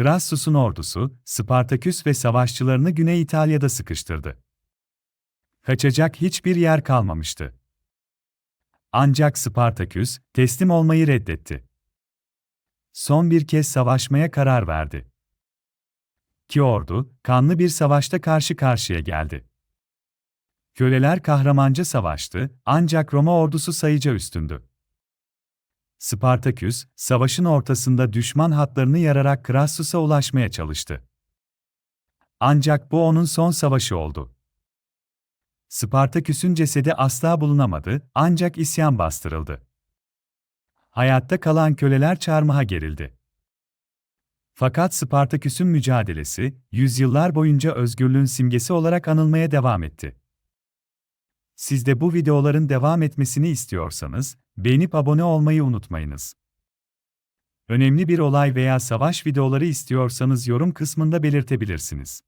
Crassus'un ordusu, Spartaküs ve savaşçılarını Güney İtalya'da sıkıştırdı. Kaçacak hiçbir yer kalmamıştı. Ancak Spartaküs, teslim olmayı reddetti. Son bir kez savaşmaya karar verdi. İki ordu, kanlı bir savaşta karşı karşıya geldi. Köleler kahramanca savaştı, ancak Roma ordusu sayıca üstündü. Spartaküs, savaşın ortasında düşman hatlarını yararak Crassus'a ulaşmaya çalıştı. Ancak bu onun son savaşı oldu. Spartaküs'ün cesedi asla bulunamadı, ancak isyan bastırıldı. Hayatta kalan köleler çarmıha gerildi. Fakat Spartaküs'ün mücadelesi, yüzyıllar boyunca özgürlüğün simgesi olarak anılmaya devam etti. Siz de bu videoların devam etmesini istiyorsanız, beğenip abone olmayı unutmayınız. Önemli bir olay veya savaş videoları istiyorsanız yorum kısmında belirtebilirsiniz.